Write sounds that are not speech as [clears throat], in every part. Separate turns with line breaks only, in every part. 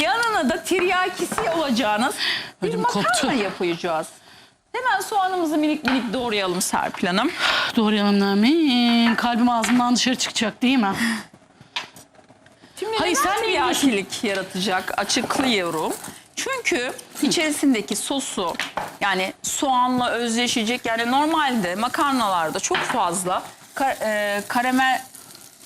Yanına da tiryakisi olacağınız bir
Ödüm
makarna
koptu.
yapacağız. Hemen soğanımızı minik minik doğrayalım Serpil Hanım.
Doğrayalım Nermin. Kalbim ağzımdan dışarı çıkacak değil mi?
Şimdi
Hayır, sen
tiryakilik yaratacak açıklıyorum. Çünkü içerisindeki sosu yani soğanla özleşecek yani normalde makarnalarda çok fazla kar, e, karamel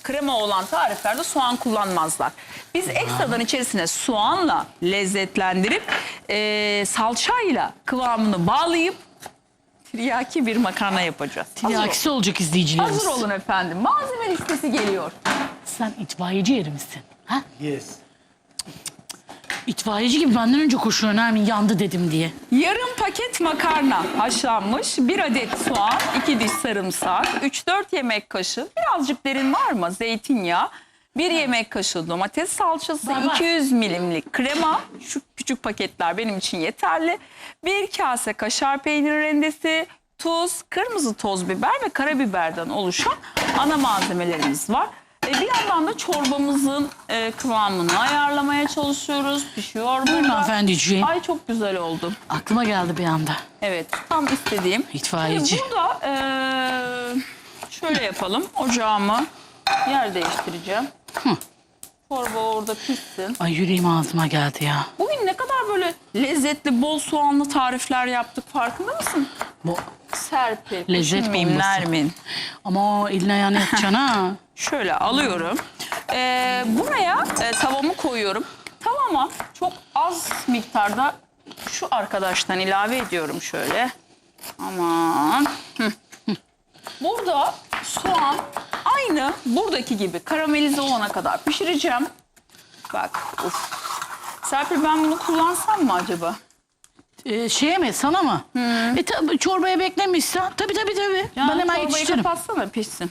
krema olan tariflerde soğan kullanmazlar. Biz ekstradan içerisine soğanla lezzetlendirip e, salçayla kıvamını bağlayıp tiryaki bir makarna yapacağız. Hazır,
Tiryakisi olacak izleyicilerimiz.
hazır olun efendim. Malzeme listesi geliyor.
Sen itfaiyeci yeri misin? Ha?
Yes.
İtfaiyeci gibi benden önce koşuyor Nermin yandı dedim diye.
Yarım paket makarna haşlanmış, bir adet soğan, iki diş sarımsak, 3-4 yemek kaşığı, birazcık derin var mı? Zeytinyağı, bir yemek kaşığı domates salçası,
var.
200 milimlik krema, şu küçük paketler benim için yeterli. Bir kase kaşar peyniri rendesi, tuz, kırmızı toz biber ve karabiberden oluşan ana malzemelerimiz var. E, bir yandan da çorbamızın e, kıvamını ayarlamaya çalışıyoruz. Pişiyor
Buyurun
burada.
hanımefendiciğim.
Ay çok güzel oldu.
Aklıma geldi bir anda.
Evet tam istediğim.
İtfaiyeci.
Şimdi burada eee, şöyle yapalım. Ocağımı yer değiştireceğim. Çorba orada pişsin.
Ay yüreğim ağzıma geldi ya.
Bugün ne kadar böyle lezzetli bol soğanlı tarifler yaptık farkında mısın?
Bu
Serpil,
Lezzet
düşünmeyeyim,
bombası.
Nermin.
ama o elini ayağını yakacaksın ha.
Şöyle alıyorum. Eee, buraya e, tavamı koyuyorum. Tavama çok az miktarda şu arkadaştan ilave ediyorum şöyle. Aman. [laughs] Burada soğan aynı buradaki gibi karamelize olana kadar pişireceğim. Bak uf. Serpil ben bunu kullansam mı acaba?
Ee, şeye mi sana mı? E, tabii, çorbaya beklemişsen. Tabii tabii tabii.
Yani
ben hemen
çorbayı
yetiştiririm.
kapatsana pişsin.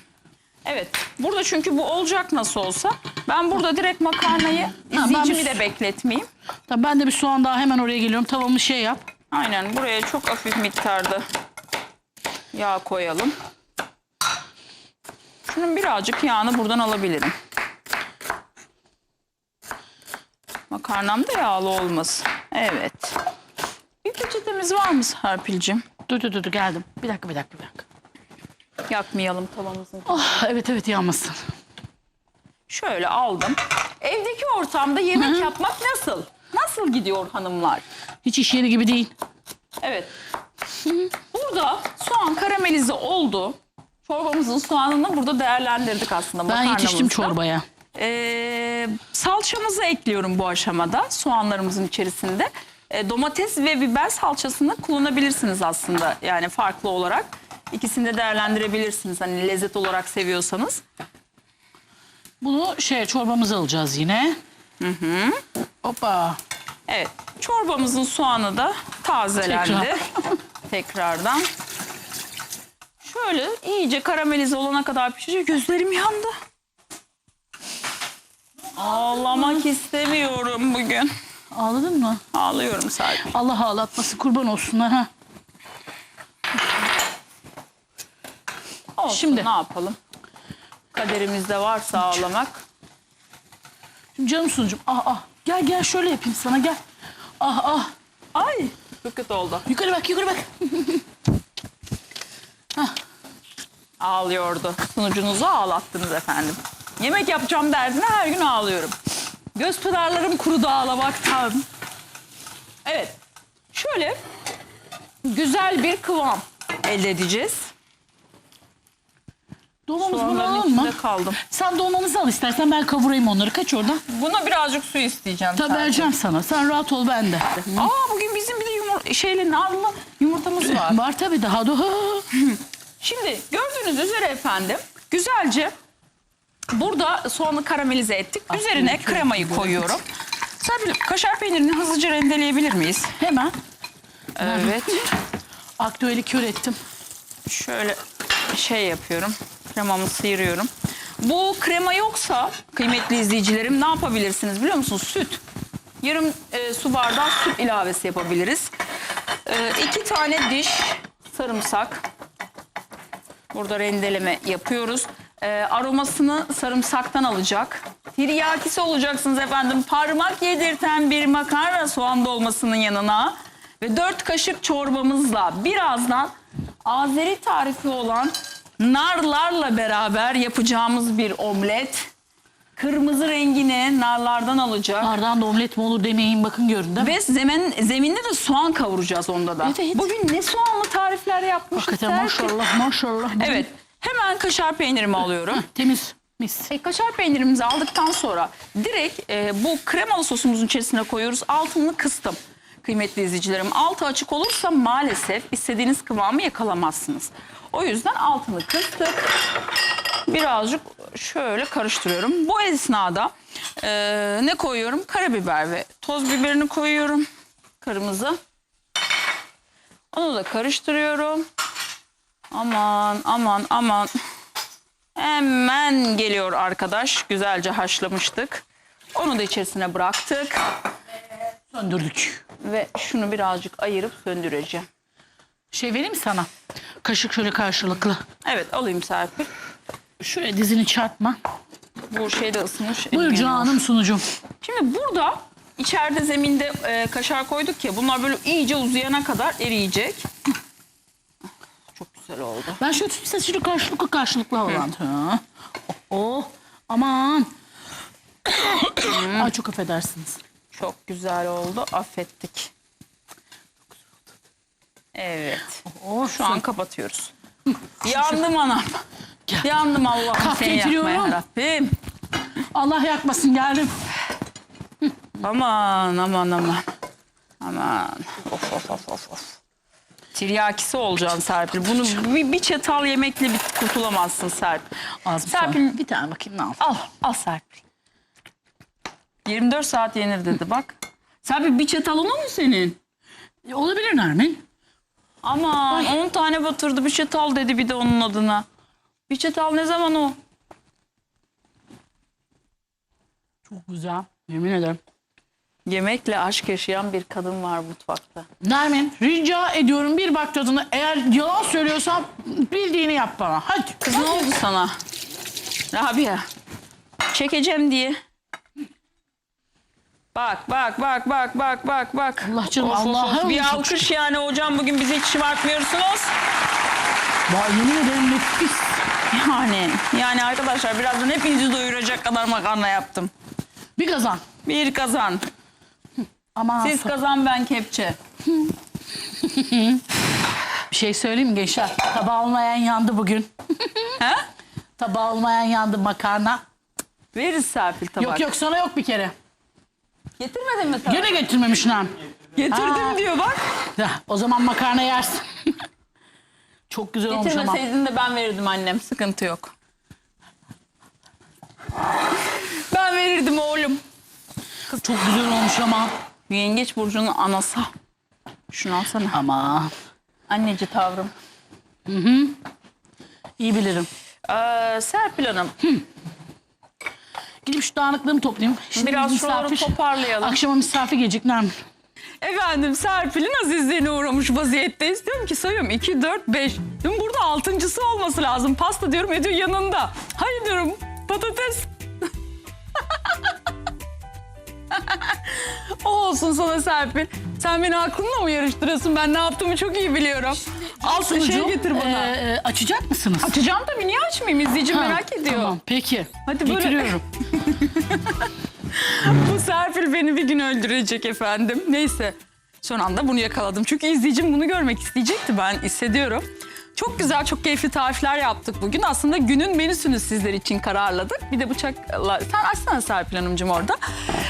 Evet. Burada çünkü bu olacak nasıl olsa. Ben burada direkt makarnayı
ben
izleyicimi
bir-
de bekletmeyeyim.
Tabii ben de bir soğan daha hemen oraya geliyorum. Tavamı şey yap.
Aynen buraya çok hafif miktarda yağ koyalım. Şunun birazcık yağını buradan alabilirim. Makarnam da yağlı olmasın. Evet. Bir peçetemiz var mı Serpil'cim?
Dur dur dur dur, geldim. Bir dakika bir dakika bir dakika.
Yakmayalım tavamızın.
Oh, evet evet yanmasın.
Şöyle aldım. Evdeki ortamda yemek yapmak nasıl? Nasıl gidiyor hanımlar?
Hiç iş yeri gibi değil.
Evet. Burada soğan karamelize oldu. Çorbamızın soğanını burada değerlendirdik aslında.
Ben yetiştim çorbaya.
Ee, salçamızı ekliyorum bu aşamada soğanlarımızın içerisinde. Ee, domates ve biber salçasını kullanabilirsiniz aslında yani farklı olarak. İkisini de değerlendirebilirsiniz hani lezzet olarak seviyorsanız.
Bunu şey çorbamıza alacağız yine. Hı hı. Hoppa.
Evet çorbamızın soğanı da tazelendi.
Tekrar. [laughs]
Tekrardan. Şöyle iyice karamelize olana kadar pişecek. Gözlerim yandı. Ağlamak istemiyorum bugün.
Ağladın mı?
Ağlıyorum sadece.
Allah ağlatması kurban olsunlar ha.
Olsun,
Şimdi.
ne yapalım? Kaderimizde varsa ağlamak.
Şimdi canım sunucum ah ah. Gel gel şöyle yapayım sana gel. Ah ah.
Ay çok kötü oldu.
Yukarı bak yukarı bak. [laughs]
Ağlıyordu. Sunucunuzu ağlattınız efendim. Yemek yapacağım derdine her gün ağlıyorum. Göz pınarlarım kurudu ağlamaktan. Evet. Şöyle güzel bir kıvam elde edeceğiz.
Dolmamız bunu
Soğanların içinde kaldım.
Sen dolmamızı al istersen ben kavurayım onları. Kaç oradan?
Buna birazcık su isteyeceğim.
Tabii
sadece.
vereceğim sana. Sen rahat ol bende.
Aa bugün bizim bir de yumur şeyle narlı yumurtamız var.
Var tabii daha da. [laughs]
Şimdi gördüğünüz üzere efendim güzelce burada soğanı karamelize ettik. Üzerine
şöyle
kremayı koyuyorum. Serpil kaşar peynirini hızlıca rendeleyebilir miyiz?
Hemen
Evet.
aktüeli kör ettim.
Şöyle şey yapıyorum. Kremamı sıyırıyorum. Bu krema yoksa kıymetli izleyicilerim ne yapabilirsiniz biliyor musunuz? Süt. Yarım e, su bardağı süt ilavesi yapabiliriz. E, iki tane diş sarımsak. Burada rendeleme yapıyoruz. E, aromasını sarımsaktan alacak. tiryakisi olacaksınız efendim. Parmak yedirten bir makarna soğan dolmasının yanına ve 4 kaşık çorbamızla birazdan Azeri tarifi olan narlarla beraber yapacağımız bir omlet. Kırmızı rengini narlardan alacak.
Nardan da omlet mi olur demeyin bakın görün değil mi?
Ve zemin, zeminde de soğan kavuracağız onda da.
Evet.
Bugün ne soğanlı tarifler yapmışız.
Hakikaten
Serpil.
maşallah maşallah.
Evet. Hemen kaşar peynirimi alıyorum.
Temiz mis.
E, kaşar peynirimizi aldıktan sonra direkt e, bu kremalı sosumuzun içerisine koyuyoruz. Altını kıstım kıymetli izleyicilerim. Altı açık olursa maalesef istediğiniz kıvamı yakalamazsınız. O yüzden altını kıstık. Birazcık şöyle karıştırıyorum. Bu esnada e, ne koyuyorum? Karabiber ve toz biberini koyuyorum. Kırmızı. Onu da karıştırıyorum. Aman aman aman. Hemen geliyor arkadaş. Güzelce haşlamıştık. Onu da içerisine bıraktık.
Söndürdük.
Ve şunu birazcık ayırıp söndüreceğim.
Şey vereyim mi sana? Kaşık şöyle karşılıklı.
Evet alayım Serpil.
Şöyle dizini çarpma.
Bu şey de ısınmış.
Buyur
elim
canım sunucum.
Şimdi burada içeride zeminde e, kaşar koyduk ya. Bunlar böyle iyice uzayana kadar eriyecek. [laughs] Çok güzel oldu.
Ben şöyle tutayım şöyle karşılıklı karşılıklı olan. Ha. Oh, aman. [coughs] Ay çok affedersiniz.
Çok güzel oldu. Affettik. Evet.
Oh,
Şu an kapatıyoruz. [laughs] Yandım anam.
Gel.
Yandım Allah'ım seni Rabbim.
Allah yakmasın geldim. [laughs]
Aman aman aman. Aman. Of of of of of. Tiryakisi olacaksın Serpil. Bunu bir, bir çatal yemekle bir kurtulamazsın Serpil.
Az
Serpil.
Bir tane bakayım ne yapayım.
al al Serpil. 24 saat yenir dedi bak. Serpil bir çatal onu mu senin?
E, Olabilir Nermin.
Aman 10 tane batırdı bir çatal dedi bir de onun adına. Bir çatal ne zaman o?
Çok güzel. Yemin ederim.
Yemekle aşk yaşayan bir kadın var mutfakta.
Nermin rica ediyorum bir bak tadına. Eğer yalan söylüyorsam bildiğini yap bana. Hadi.
Kız ne oldu sana? Rabia. Çekeceğim diye. Bak bak bak bak bak bak bak.
Allah canım, Allah'ım
Bir alkış yani hocam bugün bizi hiç şımartmıyorsunuz.
Vay yemin ederim nefis.
Yani yani arkadaşlar birazdan hepinizi doyuracak kadar makarna yaptım.
Bir kazan.
Bir kazan.
Aman
Siz kazan ben kepçe.
bir şey söyleyeyim mi gençler? Tabağı olmayan yandı bugün. [laughs]
He?
Tabağı olmayan yandı makarna.
Veririz Serpil tabak.
Yok yok sana yok bir kere.
Getirmedin mi tabak?
Gene getirmemiş Nermin.
Getirdim
Aa.
diyor bak.
Ya, o zaman makarna yersin. [laughs] Çok güzel olmuş ama.
Getirmeseydin de ben verirdim annem. Sıkıntı yok. Ben verirdim oğlum.
Çok güzel olmuş ama.
Yengeç burcunun anası. Şunu alsana.
Ama
Anneci tavrım.
iyi bilirim.
Ee, Serpil Hanım.
Gidip şu dağınıklığımı toplayayım. Şimdi
Biraz şuraları toparlayalım.
Akşama misafir gelecek Nermin.
Efendim Serpil'in azizliğine uğramış vaziyetteyiz. Diyorum ki sayıyorum 2, 4, 5. Diyorum burada altıncısı olması lazım. Pasta diyorum ediyor yanında. Hayır diyorum patates. Olsun sana Serpil. Sen beni aklınla mı yarıştırıyorsun? Ben ne yaptığımı çok iyi biliyorum. Al şey
Sunucu,
getir bana.
e, e, açacak mısınız?
Açacağım tabii niye açmayayım? İzleyici
Ha,
merak ediyor.
Tamam peki.
Hadi böyle-
Getiriyorum. [laughs]
Bu Serpil beni bir gün öldürecek efendim. Neyse. Son anda bunu yakaladım. Çünkü izleyicim bunu görmek isteyecekti ben hissediyorum. Çok güzel, çok keyifli tarifler yaptık bugün. Aslında günün menüsünü sizler için kararladık. Bir de bıçakla... Sen açsana Serpil Hanımcığım orada.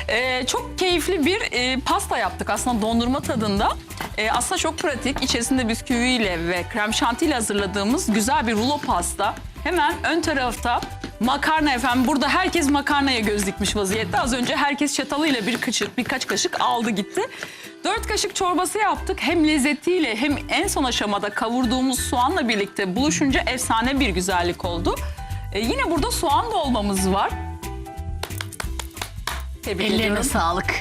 Ee, çok keyifli bir e, pasta yaptık aslında dondurma tadında. Ee, aslında çok pratik. İçerisinde bisküviyle ve krem şantiyle hazırladığımız güzel bir rulo pasta. Hemen ön tarafta makarna efendim. Burada herkes makarnaya göz dikmiş vaziyette. Az önce herkes çatalıyla bir kaşık, birkaç kaşık aldı gitti. Dört kaşık çorbası yaptık. Hem lezzetiyle hem en son aşamada kavurduğumuz soğanla birlikte buluşunca efsane bir güzellik oldu. Ee, yine burada soğan dolmamız var. Tebrik
Ellerine
ediyorum.
sağlık.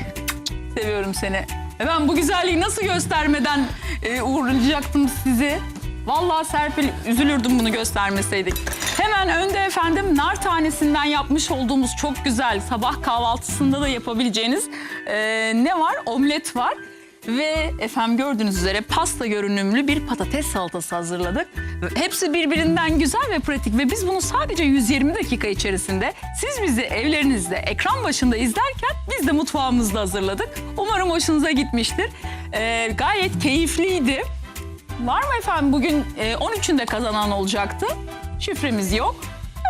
Seviyorum seni. Ve ben bu güzelliği nasıl göstermeden e, uğurlayacaktım sizi? Vallahi Serpil üzülürdüm bunu göstermeseydik. Hemen Hemen önde efendim nar tanesinden yapmış olduğumuz çok güzel sabah kahvaltısında da yapabileceğiniz e, ne var? Omlet var. Ve efendim gördüğünüz üzere pasta görünümlü bir patates salatası hazırladık. Hepsi birbirinden güzel ve pratik ve biz bunu sadece 120 dakika içerisinde siz bizi evlerinizde ekran başında izlerken biz de mutfağımızda hazırladık. Umarım hoşunuza gitmiştir. E, gayet keyifliydi. Var mı efendim bugün e, 13'ünde kazanan olacaktı. Şifremiz yok.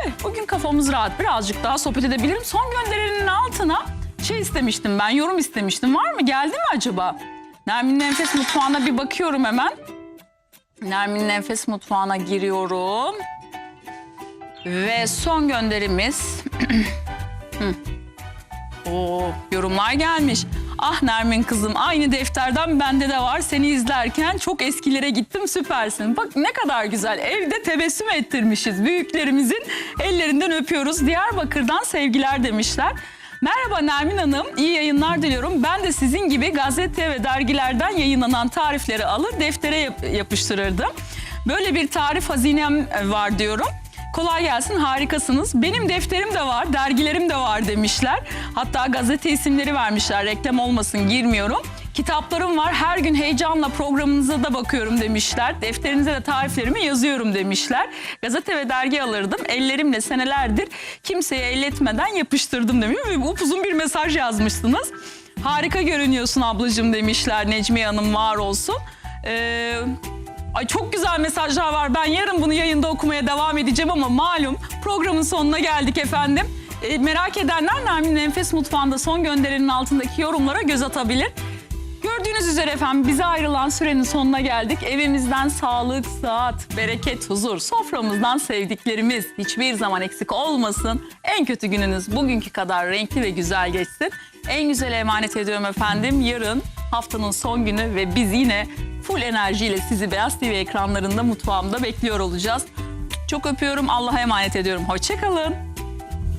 Evet, bugün kafamız rahat. Birazcık daha sohbet edebilirim. Son gönderinin altına şey istemiştim ben, yorum istemiştim. Var mı? Geldi mi acaba? Nermin'in Enfes Mutfağı'na bir bakıyorum hemen. Nermin'in Enfes Mutfağı'na giriyorum. Ve son gönderimiz... [clears throat] Oo, yorumlar gelmiş. Ah Nermin kızım aynı defterden bende de var. Seni izlerken çok eskilere gittim süpersin. Bak ne kadar güzel evde tebessüm ettirmişiz. Büyüklerimizin ellerinden öpüyoruz. Diyarbakır'dan sevgiler demişler. Merhaba Nermin Hanım, iyi yayınlar diliyorum. Ben de sizin gibi gazete ve dergilerden yayınlanan tarifleri alır deftere yap- yapıştırırdım. Böyle bir tarif hazinem e, var diyorum. Kolay gelsin harikasınız. Benim defterim de var, dergilerim de var demişler. Hatta gazete isimleri vermişler. Reklam olmasın girmiyorum. Kitaplarım var. Her gün heyecanla programınıza da bakıyorum demişler. Defterinize de tariflerimi yazıyorum demişler. Gazete ve dergi alırdım. Ellerimle senelerdir kimseye elletmeden yapıştırdım demiş. Upuzun bir mesaj yazmışsınız. Harika görünüyorsun ablacığım demişler. Necmiye Hanım var olsun. Ee, Ay çok güzel mesajlar var. Ben yarın bunu yayında okumaya devam edeceğim ama malum programın sonuna geldik efendim. E, merak edenler Nermin Enfes Mutfağı'nda son gönderinin altındaki yorumlara göz atabilir. Gördüğünüz üzere efendim bize ayrılan sürenin sonuna geldik. Evimizden sağlık, sıhhat, bereket, huzur, soframızdan sevdiklerimiz hiçbir zaman eksik olmasın. En kötü gününüz bugünkü kadar renkli ve güzel geçsin. En güzel emanet ediyorum efendim. Yarın haftanın son günü ve biz yine full enerjiyle sizi Beyaz TV ekranlarında mutfağımda bekliyor olacağız. Çok öpüyorum. Allah'a emanet ediyorum. Hoşçakalın.